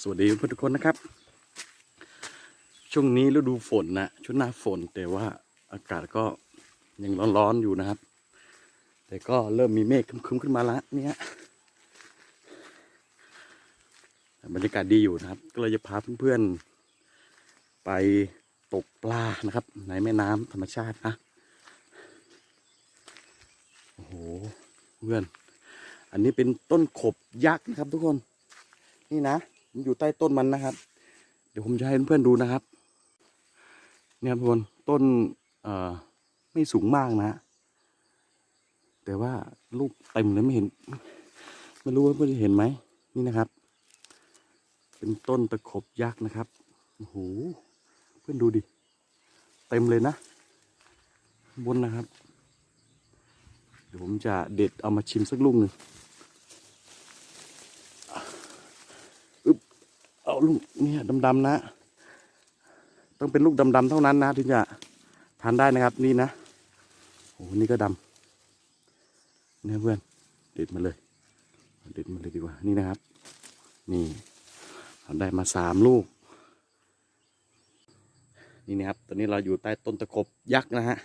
สวัสดีเพื่อนทุกคนนะครับ ช่วงนี้ฤดูฝนนะช่วงหน้าฝนแต่ว่าอากาศก็ยังร้อนๆอยู่นะครับ แต่ก็เริ่มมีเมฆคึ้มๆขึ้นมาล้วเนี่ยบรรยากาศดีอยู่นะครับ ก็เลยจะพาเพื่อนๆไปตกปลานะครับ ในแม่น้ำธรรมชาตินะโอ้โหเพื่อน อันนี้เป็นต้นขบยักษ์นะครับทุกคน นี่นะ มันอยู่ใต้ต้นมันนะครับ เดี๋ยวผมจะให้เพื่อนๆดูนะครับ เนี่ยทุกคนต้นเอ่อไม่สูงมากนะ แต่ว่าลูกเต็มเลยไม่เห็น ไม่รู้ว่าเพื่อนเห็นไหมนี่นะครับ เป็นต้นตะขบยักษ์นะครับโอ้โหเพื่อนดูดิเต็มเลยนะ บนนะครับ เดี๋ยวผมจะเด็ดเอามาชิมสักลูกหนึ่ง เอาลูกเนี่ยดำๆนะ ต้องเป็นลูกดำๆเท่านั้นนะถึงจะทานได้นะครับนี่นะโอ้โหนี่ก็ดำเนี่ยเพื่อนเด็ดมาเลย เด็ดมาเลยดีกว่านี่นะครับ นี่เราได้มาสามลูก นี่นะครับ ตอนนี้เราอยู่ใต้ต้นตะขบยักษ์นะฮะ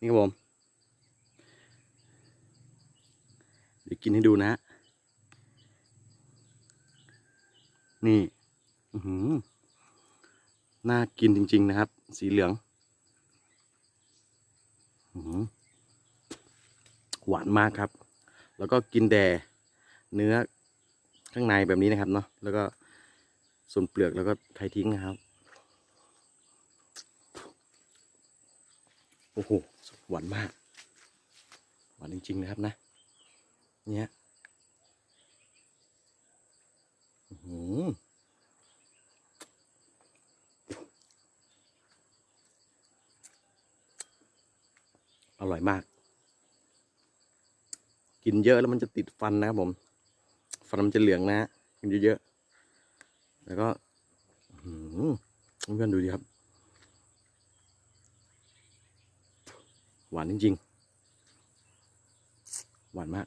นี่ครับผมเดี๋ยวกินให้ดูนะฮะ นี่อือหือน่ากินจริง ๆ นะครับ สีเหลืองอื้อหือหวานมากครับ แล้วก็กินแต่เนื้อข้างในแบบนี้นะครับเนาะแล้วก็ส่วนเปลือกแล้วก็ไทยทิ้งนะครับโอ้โหหวานมาก หวานจริง ๆ นะครับนะ เนี่ย อื้อร่อยมาก กินเยอะแล้วมันจะติดฟันนะครับผม ฟันมันจะเหลืองนะฮะกินเยอะๆ แล้วก็หือเพื่อนดูดิครับ หวานจริงๆ หวานมาก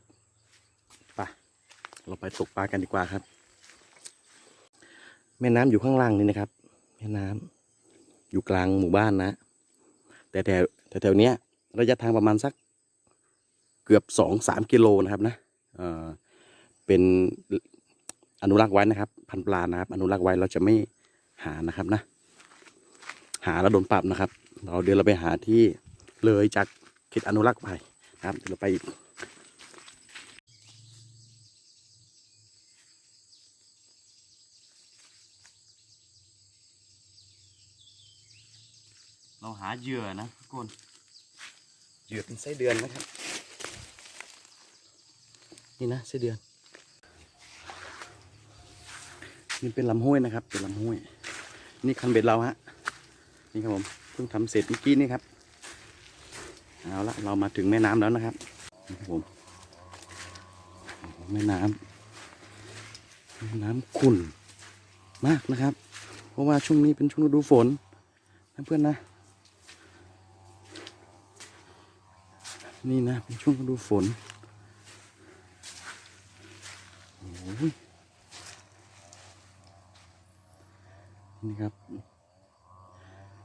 ไป เราไปตกปลากันดีกว่าครับ แม่น้ำอยู่ข้างล่างนี่นะครับ แม่น้ำอยู่กลางหมู่บ้านนะ แต่แถวแต่แถวเนี้ยระยะทางประมาณสักเกือบสองสามกิโลนะครับนะเออเป็นอนุรักษ์ไว้นะครับ พันปลานะครับ อนุรักษ์ไว้เราจะไม่หานะครับนะ หาแล้วโดนปรับนะครับ เราเดี๋ยวเราไปหาที่เลยจากเขตอนุรักษ์ไปนะครับเดี๋ยวเราไปอีก เราหาเหยื่อนะทุกคนเหยื่อเป็นไส้เดือนนะครับ นี่นะไส้เดือนนี่เป็นลำห้วยนะครับ เป็นลำห้วย นี่คันเบ็ดเราฮะนี่ครับผมเพิ่งทำเสร็จเมื่อกี้นี่ครับเอาละเรามาถึงแม่น้ำแล้วนะครับนี่ครับผมโอ้โหแม่น้ำแม่น้ำขุ่นมากนะครับ เพราะว่าช่วงนี้เป็นช่วงฤดูฝนนะเพื่อนนะ นี่นะ เป็นช่วงฤดูฝนโอ้ยนี่ครับ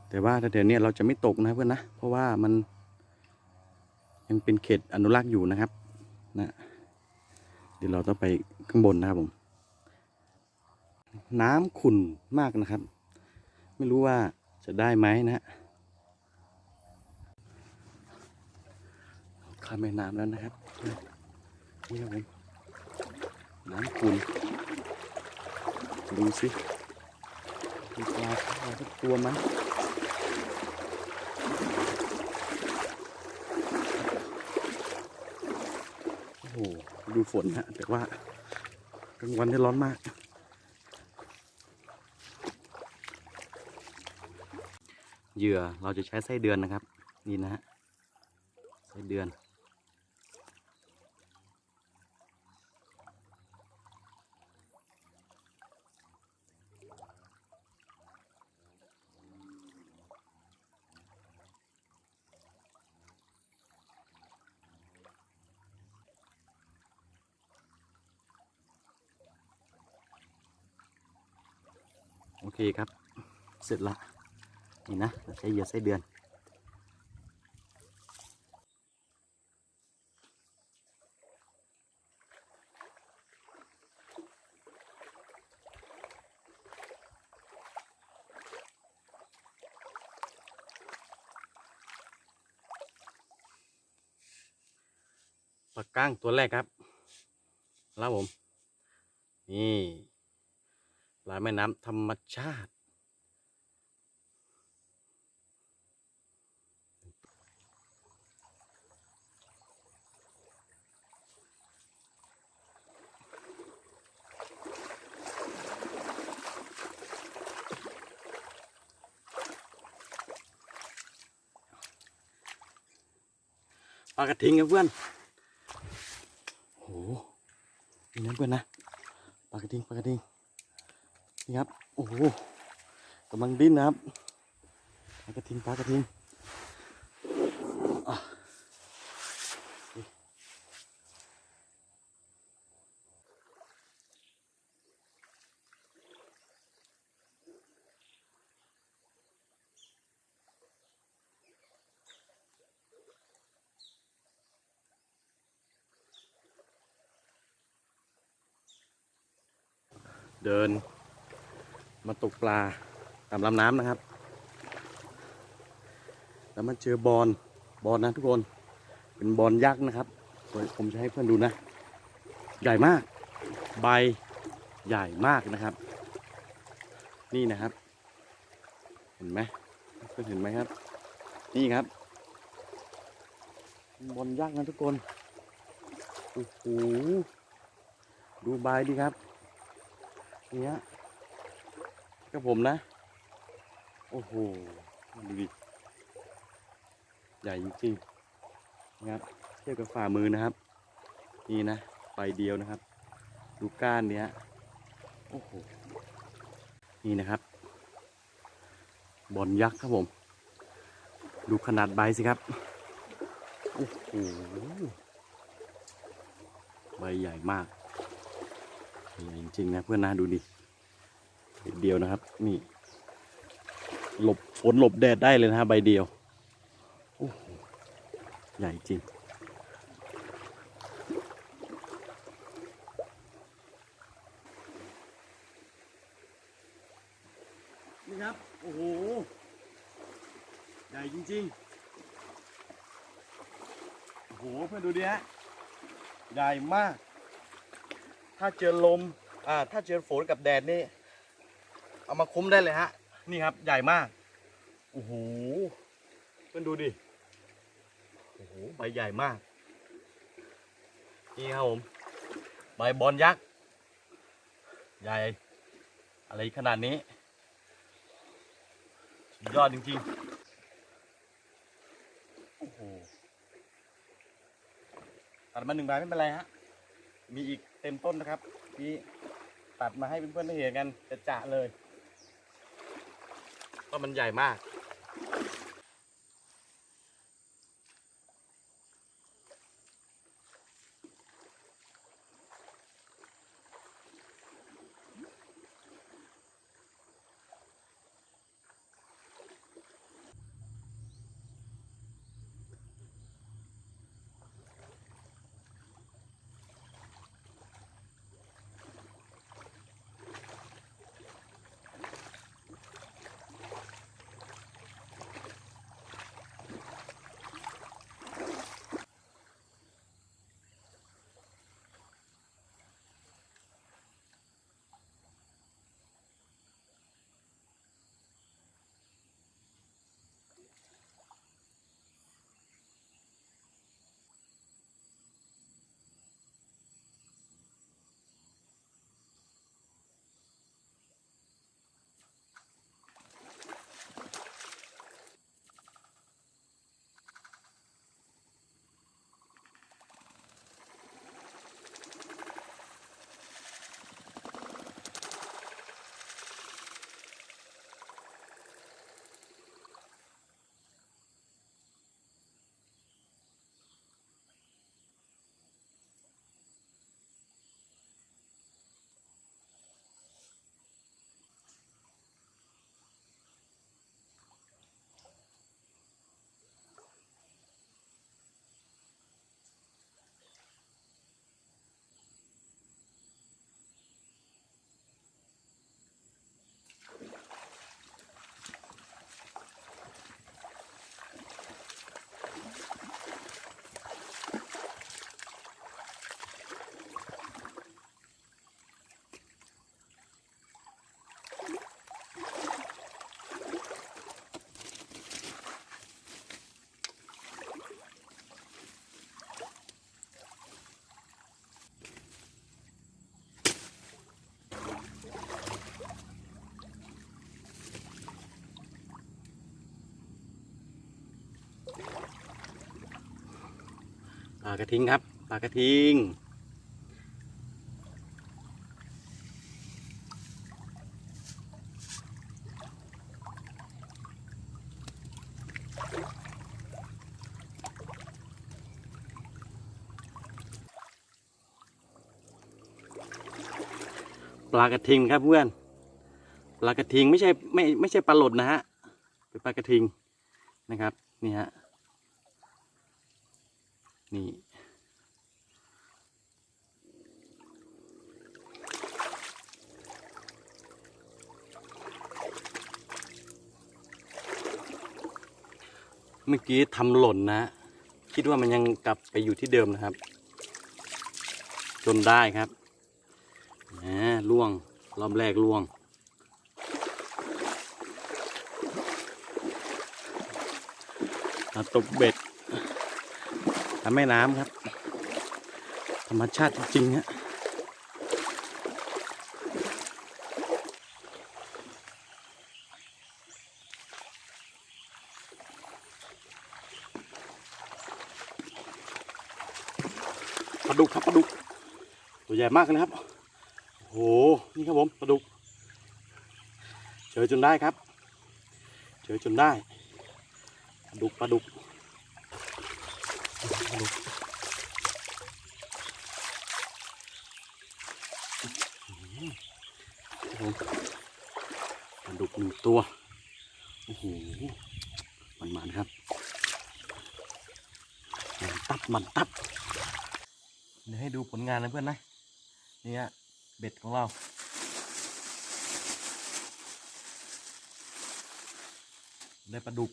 แต่ว่าแถวๆเนี้เราจะไม่ตกนะเพื่อนนะ เพราะว่ามัน ยังเป็นเขตอนุรักษ์อยู่นะครับ นะ เดี๋ยวเราต้องไปข้างบนนะครับผม น้ำขุ่นมากนะครับ ไม่รู้ว่าจะได้ไหมนะฮะ ข้ามแม่น้ำแล้วนะครับนี่ครับผมน้ำขุ่นดูสิมีปลาเข้ามาสักตัวไหมโอ้โหดูฝนฮะแต่ว่ากลางวันนี่ร้อนมาก เหยื่อเราจะใช้ไส้เดือนนะครับ นี่นะฮะไส้เดือน ครับ เสร็จละนี่นะเราใช้เหยื่อไส้เดือนปลาก้างตัวแรกครับแล้วผม นี่ ปลาแม่น้ำธรรมชาติ ปลากระทิงครับเพื่อนโอ้โหนี่นะเพื่อนนะปลากระทิงปลากระทิง นี่ครับ โอ้โหกำลังดิ้นนะครับกระทิงปลากระทิงอะนี่เดิน มาตกปลาตามลำน้ำนะครับ แล้วมาเจอบอลบอลนะทุกคน เป็นบอลยักษ์นะครับ ผมจะให้เพื่อนดูนะ ใหญ่มาก ใบใหญ่มากนะครับ นี่นะครับ เห็นไหมเพื่อนเห็นไหมครับ นี่ครับ บอลยักษ์นะทุกคน โอ้โห ดูใบดีครับ นี่ฮะ กับผมนะ โอ้โหดูดิใหญ่จริงๆนะครับเทียบกับฝ่ามือนะครับ นี่นะใบเดียวนะครับ ดูก้านเนี้ยโอ้โหนี่นะครับบอลยักษ์ครับผม ดูขนาดใบสิครับโอ้โหใบใหญ่มากใหญ่จริงๆนะเพื่อนนะดูดิ เดียวนะครับ นี่ หลบฝนหลบแดดได้เลยนะฮะใบเดียวใหญ่จริง นี่ครับ โอ้โห ใหญ่จริงๆ โอ้โห เพื่อนดูดิฮะ ใหญ่มาก ถ้าเจอลม อ่า ถ้าเจอฝนกับแดดนี่ เอามาคุ้มได้เลยฮะ นี่ครับ ใหญ่มาก โอ้โหเพื่อนดูดิ โอ้โห ใบใหญ่มาก นี่ครับผม ใบบอลยักษ์ ใหญ่ อะไรขนาดนี้สุดยอดจริงๆ โอ้โห ตัดมาหนึ่งใบไม่เป็นไรฮะ มีอีกเต็มต้นนะครับ ที่ตัดมาให้เพื่อนๆได้เห็นกันจะจะเลย ว่ามันใหญ่มาก ลากระทิงครับปลากระทิงปลากระทิงครับเพื่อนปลากระทิงไม่ใช่ไม่ไม่ใช่ปลาหลดนะฮะเป็นปลากระทิงนะครับนี่ฮะ นี่เมื่อกี้ทำหล่นนะ คิดว่ามันยังกลับไปอยู่ที่เดิมนะครับ จนได้ครับแหมล่วง รอบแรกล่วงตกเบ็ด ทำแม่น้ำครับ ธรรมชาติจริงๆฮะปลาดุกครับปลาดุกตัวใหญ่มากเลยนะครับโอ้โห นี่ครับผมปลาดุก เจอจนได้ครับ เจอจนได้ปลาดุกปลาดุกปลาดุกอื้อหือครับผมปลาดุกหนึ่ง ตัว โอ้โห มันมันครับ มันตับมันตับ เดี๋ยวให้ดูผลงานนะเพื่อนนะ นี่ฮะเบ็ดของเรา ได้ปลาดุก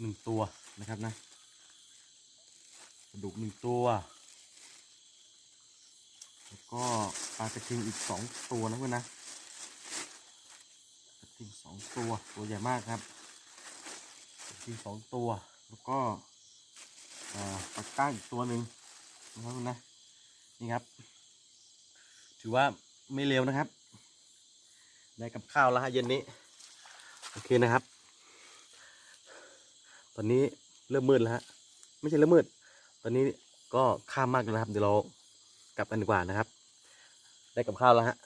หนึ่งตัวนะครับนะ ปลาดุกหนึ่งตัวแล้วก็ปลากระทิงอีกสองตัวนะเพื่อนนะิงสองตัวตัวใหญ่มากครับจริงสองตัวแล้วก็ปลาก้างอีกตัวหนึ่งนะครับนะนี่ครับ ถือว่าไม่เร็วนะครับ ได้กับข้าวแล้วฮะเย็นนี้ โอเคนะครับ ตอนนี้เริ่มมืดแล้วฮะไม่ใช่เริ่มมืด ตอนนี้ก็ค่ำมากแล้วครับ เดี๋ยวเรากลับกันดีกว่านะครับ ได้กับข้าวแล้วฮะ